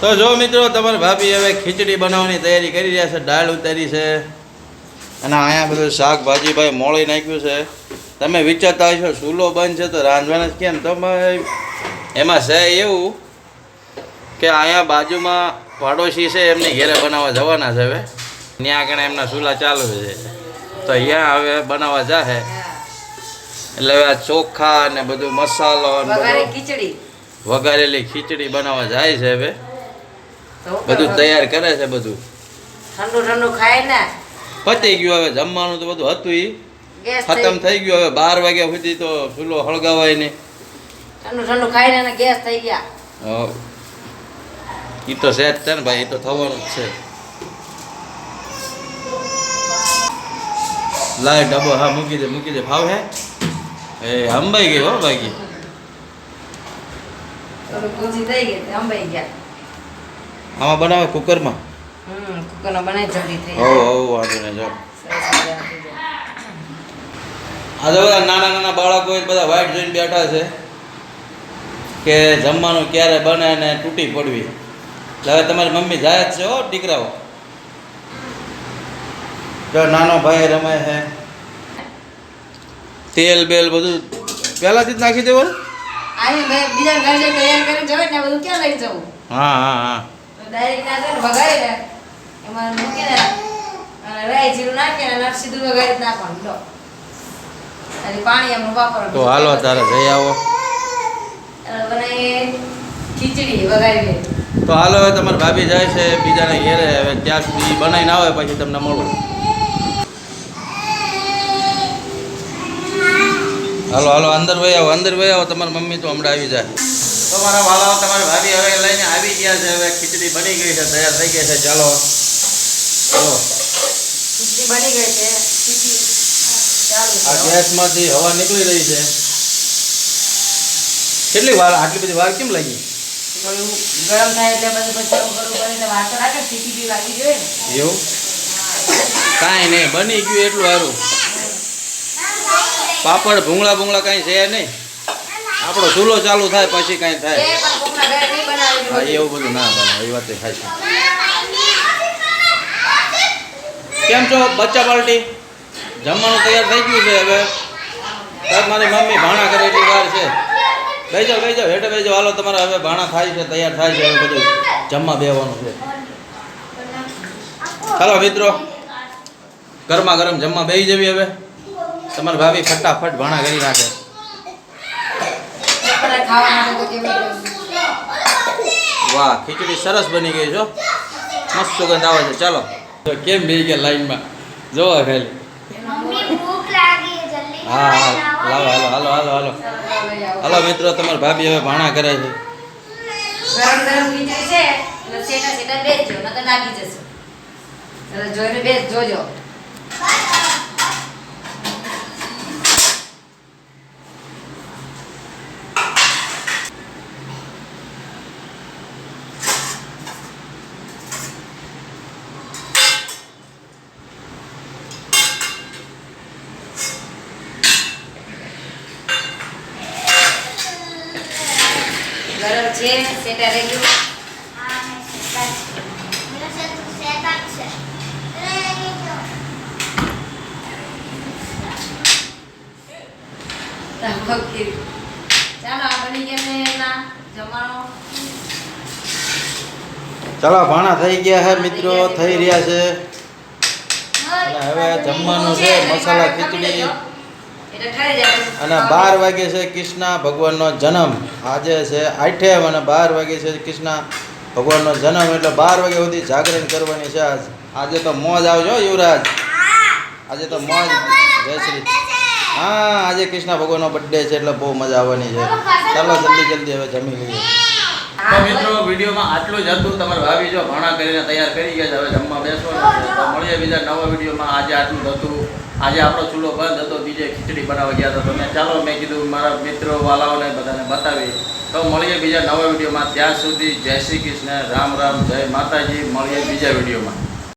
તો જો મિત્રો તમારા ભાભી હવે ખીચડી બનાવવાની તૈયારી કરી રહ્યા છે દાળ ઉતારી છે. અને અહીંયા બધું શાકભાજી ભાઈ મોળી નાખ્યું છે. તમે વિચારતા હશો ચૂલો બંધ છે તો રાંધવાના કેમ? તમે એમાં છે એવું કે અહીંયા બાજુમાં પાડોશી છે એમને ઘેરે બનાવવા જવાના છે હવે. ત્યાં આગળ એમના ચૂલા ચાલુ છે. તો અહીંયા હવે બનાવવા જાહે. એટલે હવે આ ચોખા ને બધું મસાલો વઘારેલી ખીચડી. બનાવવા જાય છે હવે. તો બધું તૈયાર કરે છે બધું. ઠંડુ ઠંડુ ખાય ને. પતી ગયું હવે જમવાનું તો બધું હતું ઈ. ખતમ થઈ ગયું હવે બાર વાગ્યા સુધી તો ચૂલો હળગાવાય ને ઠંડુ ઠંડુ ખાઈને ને ગેસ થઈ ગયા. એ તો સેટ છે ને ભાઈ એ તો થવાનું જ છે. લાય ડબો હા મૂકી દે મૂકી દે. ભાવ હે? એ અંબાઈ ગઈ હો બાકી. અંબાઈ ગયા. આમાં બનાવે કુકરમાં? હમ કુકરનો બનાવી જલ્દી થઈ હો હો વાંધો નહીં જો. આ તો બધા નાના નાના બાળકો બધા વાઈટ જોઈને બેઠા છે કે જમવાનું ક્યારે બને ને તૂટી પડવી. હવે તમારી મમ્મી જાય જ છે હો દીકરાઓ. નાનો ભાઈ રમે છે. તેલ બેલ બધું પહેલાંથી જ નાખી દેવાનું હા હા હા. ડાયરેક્ટ ના છે વઘારી એમાં મૂકીને અને રાઈ જીરું નાખીને અને સીધું વઘારી નાખવાનું. લો. ખાલી પાણી એમાં વાપરવાનું. તો હાલો તારે જઈ આવો. ખીચડી વઘારી તો હાલો હવે તમારી ભાભી જાય છે બીજાને ઘેરે. હવે ત્યાં સુધી બનાવીને આવે પછી તમને મળું. હાલો હાલો અંદર વહી આવો અંદર વહી આવો. તમારી મમ્મી તો હમણાં આવી જાય. તો મારા વાલાઓ તમારી ભાભી હવે લઈને આવી ગયા છે હવે ખીચડી બની ગઈ છે તૈયાર થઈ ગઈ છે. ચાલો. ખીચડી બની ગઈ છે. આ ગેસમાંથી હવા નીકળી રહી છે. કેટલી વાર આટલી બધી વાર કેમ લાગી? ગરમ થાય એટલે પછી વાર તો રાખે ખીચડી લાગી જોઈએ એવું? કાંઈ નહીં બની ગયું એટલું સારું. પાપડ ભૂંગળા ભૂંગળા કાંઈ છે નહીં. આપણો ચૂલો ચાલુ થાય પછી કાંઈ થાય. હા એવું બધું ના બને એ વાત થાય છે. કેમ છો બચ્ચા પાર્ટી? જમવાનું તૈયાર થઈ ગયું છે હવે. મારી મમ્મી ભાણા કરે એટલી વાર છે. બેજો બેજો હેઠે બેજો હાલો તમારે હવે ભાણા થાય છે તૈયાર થાય છે હવે બધું જમવા બેવાનું છે. ચાલો મિત્રો. ગરમા ગરમ જમવા બેસી જવી હવે. તમારી ભાભી ફટાફટ ભાણા કરી નાખે. ખાવા માટે તો કેવી વાહ ખીચડી સરસ બની ગઈ છો મસ્ત સુગંધ આવે છે ચાલો. તો કેમ બે ગયા લાઈનમાં? જોવા ખાલી. મમ્મી ભૂખ લાગી જલ્દી હા હા લાવો. હાલો હાલો હાલો હાલો. હાલો મિત્રો તમારી ભાભી હવે ભાણા કરે છે. ગરમ ગરમ ખીચડી છે એટલે સેટા સેટા બેસજો નકર લાગી જશે. જોઈને બેસ જોજો. ગરમ છે સેટા રહી ગયું હા. ચાલો આ બની ગયા છે એના જમવાનો ચાલો ભાણા થઈ ગયા છે મિત્રો થઈ રહ્યા છે. હવે જમવાનું છે મસાલા ખીચડી એટલે ઠરી જાય પછી અને બાર વાગે છે કૃષ્ણ ભગવાનનો જન્મ. આજે છે આઠેમ અને બાર વાગે છે કૃષ્ણ ભગવાનનો જન્મ. એટલે બાર વાગ્યા સુધી જાગરણ કરવાની છે આજ. આજે તો મોજ આવજો યુવરાજ. આજે તો મોજ. જય શ્રી હા આજે કૃષ્ણ ભગવાનનો બર્થડે છે એટલે બહુ મજા આવવાની છે. ચાલો જલ્દી જલ્દી હવે જમી લઈએ. તો મિત્રો, વિડીયોમાં આટલું જ હતું. તમારે ભાભી જો ભણા કરીને તૈયાર કરી ગયા છે. હવે જમવા તો મળીએ બીજા નવા વિડીયોમાં. આજે આટલું જ હતું. આજે આપણો ચૂલો બંધ હતો. બીજે ખીચડી બનાવવા ગયા હતા. મેં ચાલો, મેં કીધું મારા મિત્રો વાલાઓને બધાને બતાવી તો મળીએ બીજા નવા વિડીયોમાં. ત્યાં સુધી જય શ્રી કૃષ્ણ. રામ રામ. જય માતાજી. મળીએ બીજા વિડીયોમાં.